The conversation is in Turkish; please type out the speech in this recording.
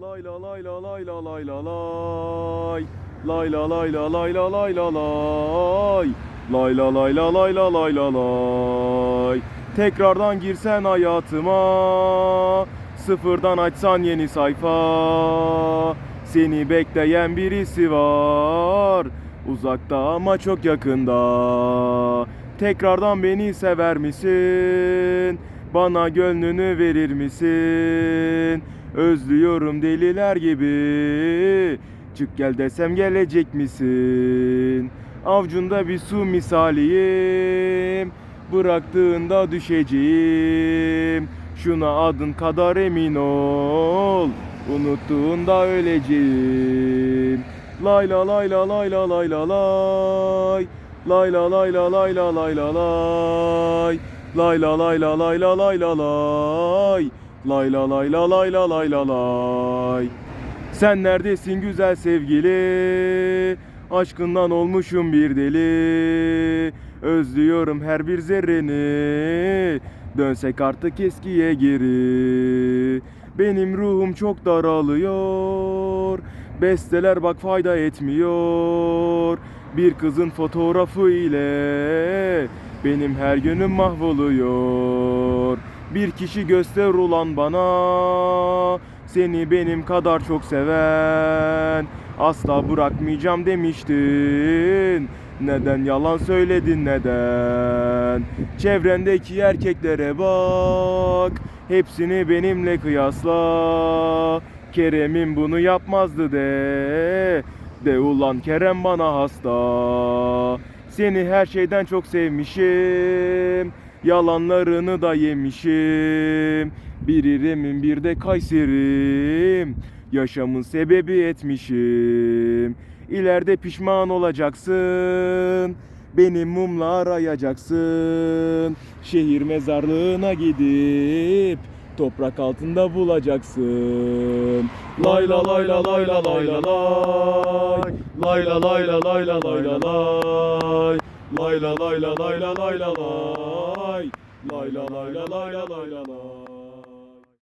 Lay la lay la lay la lay la lay. Lay la lay la lay la lay la lay. Lay la lay la lay la lay la lay. Tekrardan girsen hayatıma. Sıfırdan açsan yeni sayfa. Seni bekleyen birisi var. Uzakta ama çok yakında. Tekrardan beni sever misin? Bana gönlünü verir misin? Özlüyorum deliler gibi. Çık gel desem gelecek misin? Avcunda bir su misaliyim. Bıraktığında düşeceğim. Şuna adın kadar emin ol. Unuttuğunda öleceğim. Lay la lay la lay la lay la lay. Lay la lay la lay la lay la lay. Lay la lay la lay la lay la lay. Lay la lay la lay la lay la lay. Sen neredesin güzel sevgili? Aşkından olmuşum bir deli. Özlüyorum her bir zerreni. Dönsek artık eskiye geri. Benim ruhum çok daralıyor. Besteler bak fayda etmiyor. Bir kızın fotoğrafı ile benim her günüm mahvoluyor. Bir kişi göster ulan bana seni benim kadar çok seven asla bırakmayacağım demiştin. Neden yalan söyledin neden? Çevrendeki erkeklere bak. Hepsini benimle kıyasla. Kerem'im bunu yapmazdı de. De ulan Kerem bana hasta. Seni her şeyden çok sevmişim. Yalanlarını da yemişim. Bir İrem'im bir de Kayser'im. Yaşamın sebebi etmişim. İleride pişman olacaksın. Benim mumla arayacaksın. Şehir mezarlığına gidip toprak altında bulacaksın. Lay la lay la lay la lay la lay. Lay la lay la lay la lay la lay. Lay la lay la lay la lay la lay. Lay la lay la lay la lay la lay.